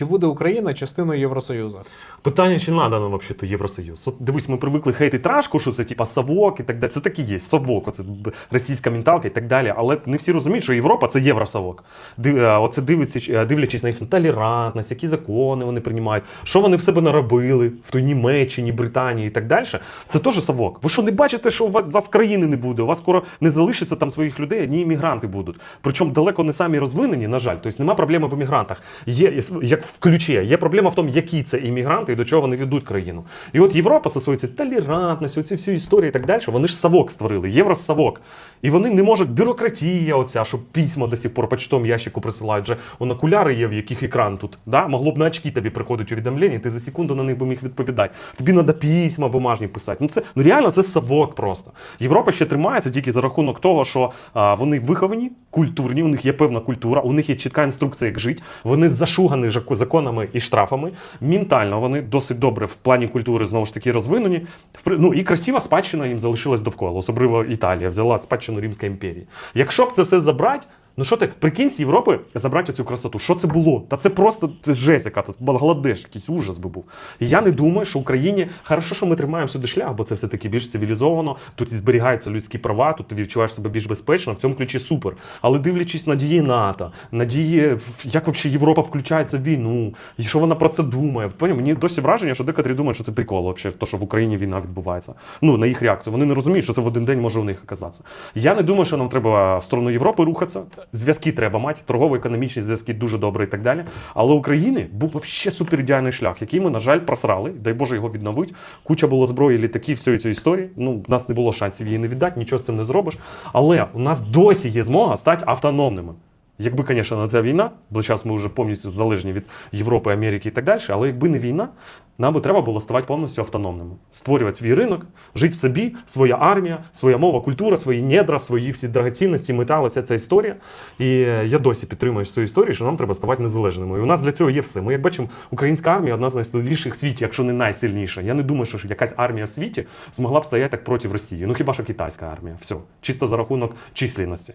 Чи буде Україна частиною Євросоюзу? Питання, чи надо нам взагалі Євросоюз? От дивись, ми привикли хейтити рашку, що це типа совок і так далі. Це так і є. Совок, оце російська менталка і так далі. Але не всі розуміють, що Європа це євросовок. Е, оце дивиться, е, дивлячись на їхню толерантність, які закони вони приймають, що вони в себе наробили в той Німеччині, Британії і так далі. Це теж совок. Ви що не бачите, що у вас, країни не буде? У вас скоро не залишиться там своїх людей, одні іммігранти будуть. Причому далеко не самі розвинені, на жаль. Тобто нема проблеми в іммігрантах. Є як в ключі. Є проблема в тому, які це іммігранти і до чого вони ведуть країну. І от Європа зі своєю толерантністю, оці всі історії і так далі, вони ж совок створили, євросовок. І вони не можуть бюрократія, оця, що письма до сих пор по почтовому ящику присилають. Вже он окуляри є, в яких екран тут. Да? Могло б на очки тобі приходить увідомлення, ти за секунду на них би міг відповідати. Тобі треба письма бумажні писати. Ну це ну реально це совок просто. Європа ще тримається тільки за рахунок того, що а, вони виховані, культурні, у них є певна культура, у них є чітка інструкція, як жити. Вони зашугані законами і штрафами. Ментально вони досить добре в плані культури знову ж таки розвинені. Ну і красива спадщина їм залишилась довкола, особливо Італія взяла спадщину Римської імперії. Якщо б це все забрати. Ну що ти, прикинь з Європи забрати цю красоту? Що це було? Та це просто це жесть, яка це Бангладеш, якийсь ужас би був. І я не думаю, що Україні хорошо, що ми тримаємо сюди шлях, бо це все таки більш цивілізовано. Тут зберігаються людські права, тут ти відчуваєш себе більш безпечно. В цьому ключі супер. Але дивлячись на дії НАТО, на дії, як взагалі Європа включається в війну, і що вона про це думає. Поняв? Мені досі враження, що декотрі думають, що це прикол, вообще, то, що в Україні війна відбувається. Ну на їх реакцію. Вони не розуміють, що це в один день може у них оказатися. Я не думаю, що нам треба в сторону Європи рухатися. Зв'язки треба мати, торгово-економічні зв'язки дуже добре і так далі. Але України був взагалі супер ідеальний шлях, який ми, на жаль, просрали. Дай Боже його відновить. Куча було зброї, літаків, всієї цієї історії. Ну, в нас не було шансів її не віддати, нічого з цим не зробиш. Але у нас досі є змога стати автономними. Якби, звісно, не ця війна, бо зараз ми вже повністю залежні від Європи, Америки і так далі, але якби не війна, нам би треба було ставати повністю автономними, створювати свій ринок, жити в собі, своя армія, своя мова, культура, свої недра, свої всі драгоцінності, метали, вся ця історія. І е, я досі підтримую цю історію, що нам треба ставати незалежними. І у нас для цього є все. Ми, як бачимо, українська армія одна з найсильніших в світі, якщо не найсильніша. Я не думаю, що якась армія в світі змогла б стояти так проти Росії. Ну хіба що китайська армія? Все, чисто за рахунок численності.